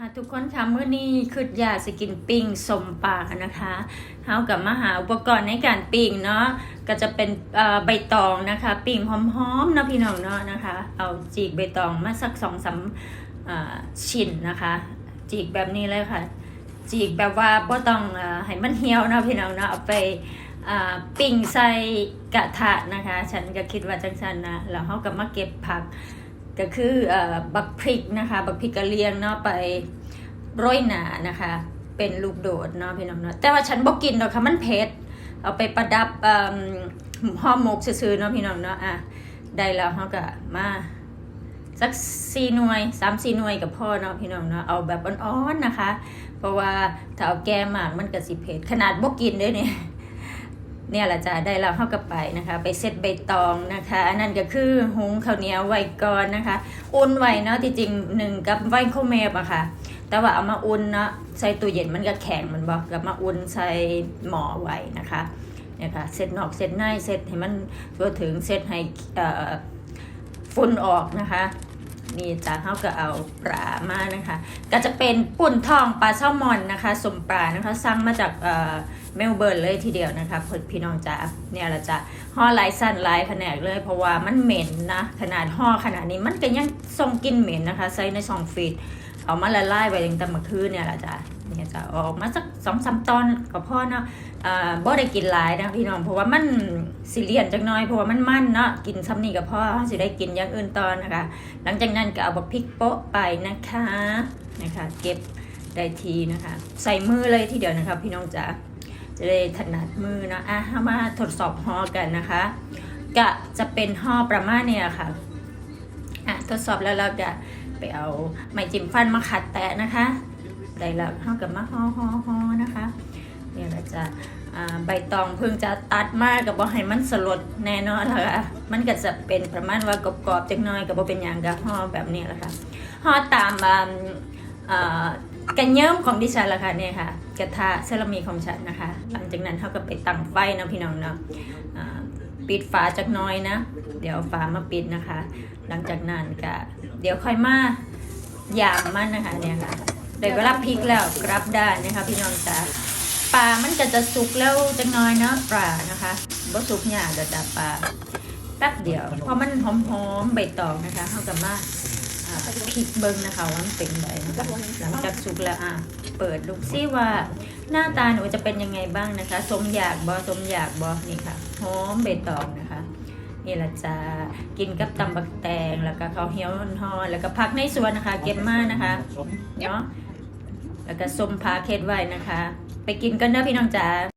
อะทุกคนคะเมื่อนี้คือยาสกินปิ้งสมปลานะคะเฮากับมาหาอุปกรณ์ในการปิ้งเนาะก็จะเป็นใบตองนะคะปิ้งหอมๆนะพี่น้องเนาะนะคะ เอาจีกใบตองมาสักสองสามชิ้นนะคะ จีกแบบนี้เลยค่ะ จีกแบบว่าบ่ต้องอให้มันเหี่ยวนะพี่น้องเนาะเอาไปปิ้งใส่กระทะนะคะ ฉันก็คิดว่าจังซั่นนะแล้วเฮาก็มาเก็บผัก ก็คืออบักพริกนะคะบักพริกกะเลียงเนาะไปโร้อยหนานะคะ เป็นลูกโดดเนาะพี่น้องเนาะแต่ว่าฉันบอกกินหรอกค่ะมันเผ็ดเอาไปประดับห่อหมกซื่อๆเนาะพี่น้องเนาะอะได้แล้วเขาก็มาสักสี่หน่วยสามสี่หน่วยกับพ่อเนาะพี่น้องเนาะเอาแบบอ่อนๆนะคะ เพราะว่าถ้าเอาแกมากมันก็สิเผ็ดขนาดบอกกินด้วยเนี่ย เนี่ยแหละจ้ะได้แล้วเข้ากับไปนะคะ ไปเซตใบตองนะคะอันนั้นก็คือหุงข้าวเหนียวไว้ก่อนนะคะ อุ่นไว้เนาะที่จริงหนึ่งกับไว้ข้าวเมฟอะค่ะ แต่ว่าเอามาอุ่นเนาะใส่ตู้เย็นมันก็แข็งมันบอกกับมาอุ่นใส่หม้อไว้นะคะเนี่ยค่ะเซตนอกเซตในเซตให้มันทั่วถึงเซตให้เอ่อฝุ่นออกนะคะนี่จ้าเขาก็เอาปลามานะคะ ก็จะเป็นปุ่นทองปลาแซลมอนนะคะสมปลานะคะสั่งมาจาก เอ่เมลเบิร์นเลยทีเดียวนะคะพพี่น้องจ้าเนี่ยละจ้ะห่อลายสั้นลายแผนกเลย เพราะว่ามันเหม็นนะ ขนาดห่อขนาดนี้มันก็ยังทรงกลินเหม็นนะคะใส่ในซองฟีดเอามาละลายไว้ตั้งแต่เมื่อคืนเนี่ยละจ้ะเนี่ยจะออกมาสักสองสามตอนก็พอเนาะอ่าบ่ได้กินหลายนะพี่น้องเพราะว่ามันสิเลียนจังน้อยเพราะว่ามันมันเนาะกินซ้ำนี่ก็พอสิได้กินอย่างอื่นตอนนะคะ หลังจากนั้นก็เอาบักพริกโป๊ะไปนะคะนะคะ เก็บได้ทีนะคะ ใส่มือเลยทีเดียวนะคะพี่น้องจ๋า จะได้ถนัดมือนะอะเอามาทดสอบห่อกันนะคะ กะจะเป็นห่อประมาณเนี่ยค่ะอะทดสอบแล้วเราจะไปเอาไม้จิ้มฟันมาขัดแตะนะคะได้แล้วห่อกับมาห่อห่อห่อนะคะเนี่ยเราจะใบตองเพิ่งจะตัดมากกับว่าให้มันสลดแน่นอนล้วค่ะมันก็จะเป็นประมาณว่ากรอบๆจักน้อยกับว่าเป็นอย่างกับห่อแบบนี้แหละค่ะห่อตาม กันเยิ้มของดิฉันละค่ะเนี่ยค่ะกระทะเซรามิกของฉันนะคะ หลังจากนั้นเขาก็ไปตั้งไฟนะพี่น้องเนาะปิดฝาจักน้อยนะ เดี๋ยวฝามาปิดนะคะ หลังจากนั้นก็เดี๋ยวค่อยมาหยามมันนะคะเนี่ยค่ะเดี๋ยวเวลาพลิกแล้วกรับได้นะคะพี่น้องจ๋าปลามันก็จะสุกแล้วจังน้อยเนาะปลานะคะบ่สุกยากเดี๋ยวปลาแป๊บเดียวพราะมันหอมๆใบตองนะคะเขากับมา อ่าพริกเบิ้งนะคะว่ามันเป็นไงนะคะหลังจากสุกแล้วอะเปิดดูซิว่าหน้าตาหนูจะเป็นยังไงบ้างนะคะ สมอยากบอสมอยากบอนี่ค่ะหอมใบตองนะคะนี่แหละจะกินกับตำบักแตงแล้วก็ข้าวเหี้ยวฮอนๆแล้วก็พักในสวนนะคะ เก็บมานะคะเนาะแล้วก็ส้มพาเค็ดไว้นะคะ ไปกินกันเด้อพี่น้องจ๋า